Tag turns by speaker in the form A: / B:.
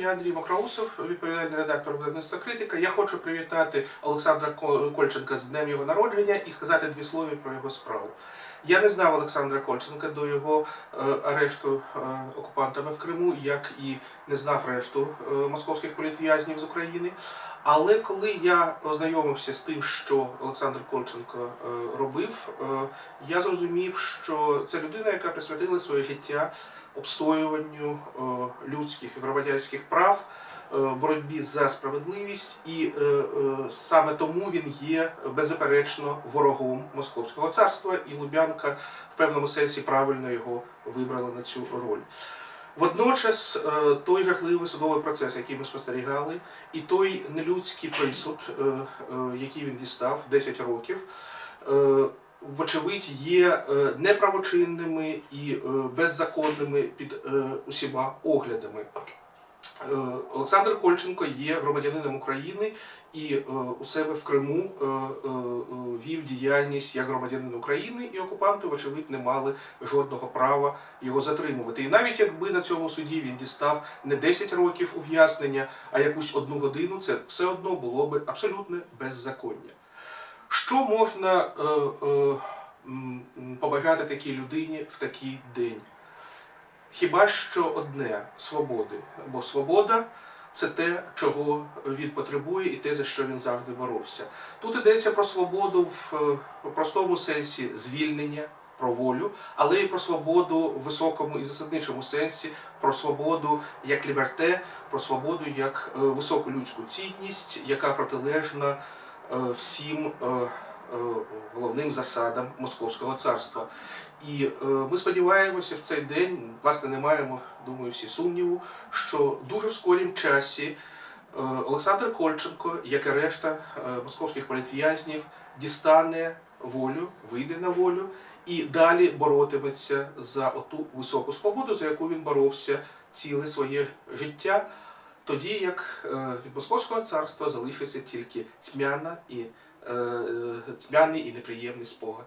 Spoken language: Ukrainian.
A: Я Андрій Мокроусов, відповідальний редактор видавництва критика. Я хочу привітати Олександра Кольченка з днем його народження і сказати дві слова про його справу. Я не знав Олександра Кольченка до його е, арешту е, окупантами в Криму, як і не знав решту е, московських політв'язнів з України. Але коли я ознайомився з тим, що Олександр Кольченко робив, я зрозумів, що це людина, яка присвятила своє життя обстоюванню людських і громадянських прав, е, боротьбі за справедливість, і е, е, саме тому він є беззаперечно ворогом Московського царства, і Лубянка в певному сенсі правильно його вибрала на цю роль. Водночас той жахливий судовий процес, який ми спостерігали, і той нелюдський присуд, який він дістав 10 років, вочевидь, є неправочинними і беззаконними під усіма оглядами. Е, Олександр Кольченко є громадянином України і е, у себе в Криму е, вів діяльність як громадянин України, і окупанти, вочевидь, не мали жодного права його затримувати. І навіть якби на цьому суді він дістав не 10 років ув'язнення, а якусь одну годину, це все одно було би абсолютне беззаконня. Що можна побажати такій людині в такий день? Хіба що одне свободи, бо свобода це те, чого він потребує, і те, за що він завжди боровся. Тут йдеться про свободу в е, простому сенсі звільнення, про волю, але і про свободу в високому і засадничому сенсі, про свободу як ліберте, про свободу як е, високу людську цінність, яка протилежна е, всім головним засадам Московського царства. І е, ми сподіваємося в цей день, власне, не маємо, думаю, всі сумніву, що дуже в скорім часі е, Олександр Кольченко, як і решта е, московських політв'язнів, дістане волю, вийде на волю і далі боротиметься за оту високу свободу, за яку він боровся ціле своє життя, тоді як е, від Московського царства залишиться тільки тьмяна і, е, е, тьмяний і неприємний спогад.